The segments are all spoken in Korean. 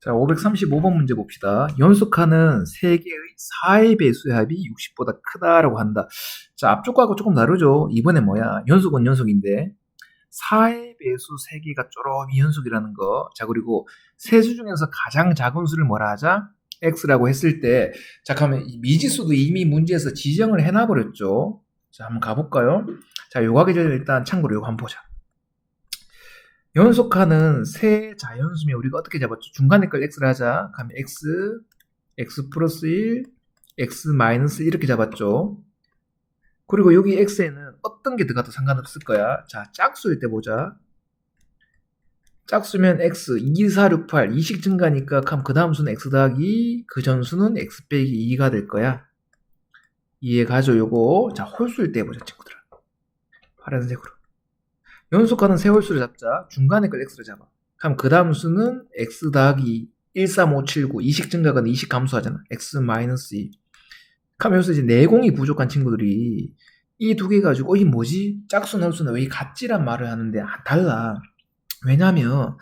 자, 535번 문제 봅시다. 연속하는 3개의 4의 배수의 합이 60보다 크다라고 한다. 자, 앞쪽 거하고 조금 다르죠? 이번에 뭐야? 연속은 연속인데 4의 배수 3개가 쪼롬이 연속이라는 거. 자, 그리고 세수 중에서 가장 작은 수를 뭐라 하자? x라고 했을 때, 자, 그러면 이 미지수도 이미 문제에서 지정을 해놔 버렸죠? 자, 한번 가 볼까요? 자, 요거 하기 전에 일단 참고로 요거 한번 보자. 연속하는 세 자연수면 우리가 어떻게 잡았죠? 중간에 걸 x를 하자. 그러면 x, x 플러스 1, x 마이너스 1 이렇게 잡았죠. 그리고 여기 x에는 어떤 게 들어가도 상관없을 거야. 자, 짝수일 때 보자. 짝수면 x 2, 4, 6, 8 2식 증가니까 그럼 그 다음 수는 x 더하기 그 전수는 x 빼기 2가 될 거야. 이해 가죠 요거. 자, 홀수일 때 보자 친구들아. 파란색으로. 연속하는 세 홀수를 잡자. 중간에 걸 x를 잡아. 그럼 그 다음 수는 x 더하기 1, 3, 5, 7, 9 이식 증가가 이식 감소하잖아. x 마이너스 2. 그럼 여기서 이제 내공이 부족한 친구들이 이 두 개 가지고 어, 이 뭐지? 짝수나 홀수나 왜 같지란 말을 하는데 아, 달라. 왜냐면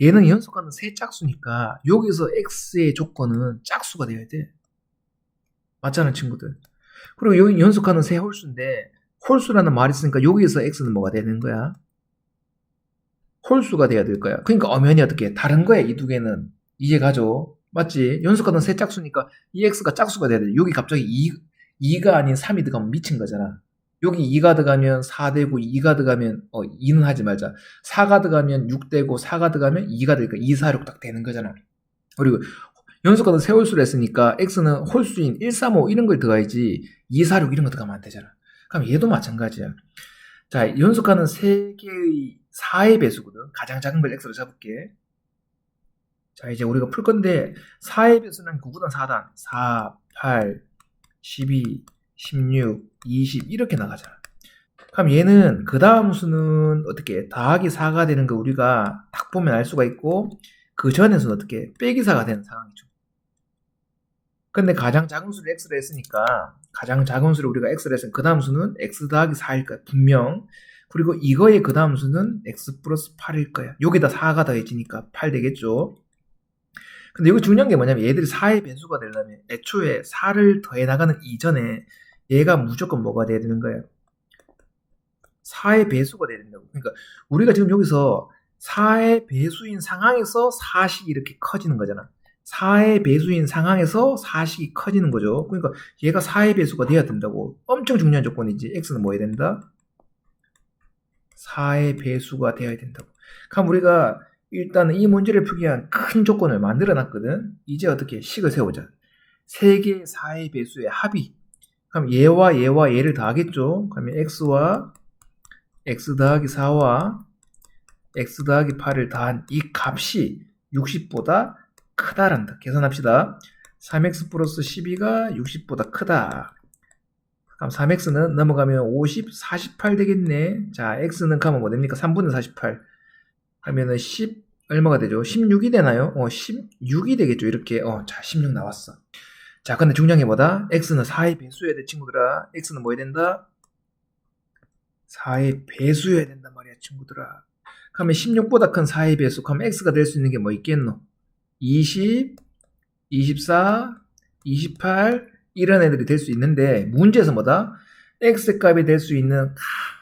얘는 연속하는 세 짝수니까 여기서 x의 조건은 짝수가 돼야 돼. 맞잖아 친구들. 그리고 여기 연속하는 세 홀수인데 홀수라는 말이 있으니까 여기에서 x는 뭐가 되는 거야? 홀수가 돼야 될 거야. 그러니까 엄연히 어떻게 다른 거야 이 두 개는 이해 가죠? 맞지? 연속하는 세 짝수니까 이 x가 짝수가 돼야 돼. 여기 갑자기 2, 2가 아닌 3이 들어가면 미친 거잖아. 여기 2가 들어가면 4 되고 2가 들어가면 어 2는 하지 말자. 4가 들어가면 6 되고 4가 들어가면 2가 되니까 2, 4, 6딱 되는 거잖아. 그리고 연속하는 세 홀수를 했으니까 x는 홀수인 1, 3, 5 이런 걸 들어가야지 2, 4, 6 이런 거 들어가면 안 되잖아. 그럼 얘도 마찬가지야. 자, 연속하는 세 개의 4의 배수거든. 가장 작은 걸 x로 잡을게. 자, 이제 우리가 풀 건데 4의 배수는 9구단 4단. 4, 8, 12, 16, 20 이렇게 나가잖아. 그럼 얘는 그 다음 수는 어떻게 더하기 4가 되는 거 우리가 딱 보면 알 수가 있고 그 전에서는 어떻게 빼기 4가 되는 상황이죠. 근데 가장 작은 수를 x로 했으니까 가장 작은 수를 우리가 x로 했으면 그 다음 수는 x 더하기 4일 거야 분명 그리고 이거의 그 다음 수는 x 플러스 8일 거야 여기다 4가 더해지니까 8 되겠죠 근데 여기 중요한 게 뭐냐면 얘들이 4의 배수가 되려면 애초에 4를 더해 나가는 이전에 얘가 무조건 뭐가 돼야 되는 거예요 4의 배수가 돼야 된다고 그러니까 우리가 지금 여기서 4의 배수인 상황에서 4식이 이렇게 커지는 거잖아 4의 배수인 상황에서 4식이 커지는 거죠. 그러니까 얘가 4의 배수가 돼야 된다고. 엄청 중요한 조건이지. x는 뭐 해야 된다? 4의 배수가 돼야 된다고. 그럼 우리가 일단은 이 문제를 풀기 위한 큰 조건을 만들어 놨거든. 이제 어떻게 식을 세우자. 3개의 4의 배수의 합이. 그럼 얘와 얘와 얘를 더하겠죠. 그러면 x와 x 더하기 4와 x 더하기 8을 더한 이 값이 60보다 크다란다. 계산합시다. 3x 플러스 12가 60보다 크다. 그럼 3x는 넘어가면 50, 48 되겠네. 자, x는 가면 뭐 됩니까? 3분의 48. 하면은 10, 얼마가 되죠? 16이 되나요? 어, 16이 되겠죠. 이렇게. 어, 자, 16 나왔어. 자, 근데 중요한 게 뭐다? x는 4의 배수여야 돼, 친구들아. x는 뭐 해야 된다? 4의 배수여야 된단 말이야, 친구들아. 그러면 16보다 큰 4의 배수. 그럼 x가 될 수 있는 게 뭐 있겠노? 20, 24, 28 이런 애들이 될 수 있는데 문제에서 뭐다? x 값이 될 수 있는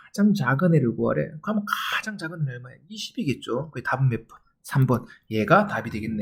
가장 작은 애를 구하래. 그러면 가장 작은 애는 얼마야? 20이겠죠. 그 답은 몇 번? 3번. 얘가 답이 되겠네.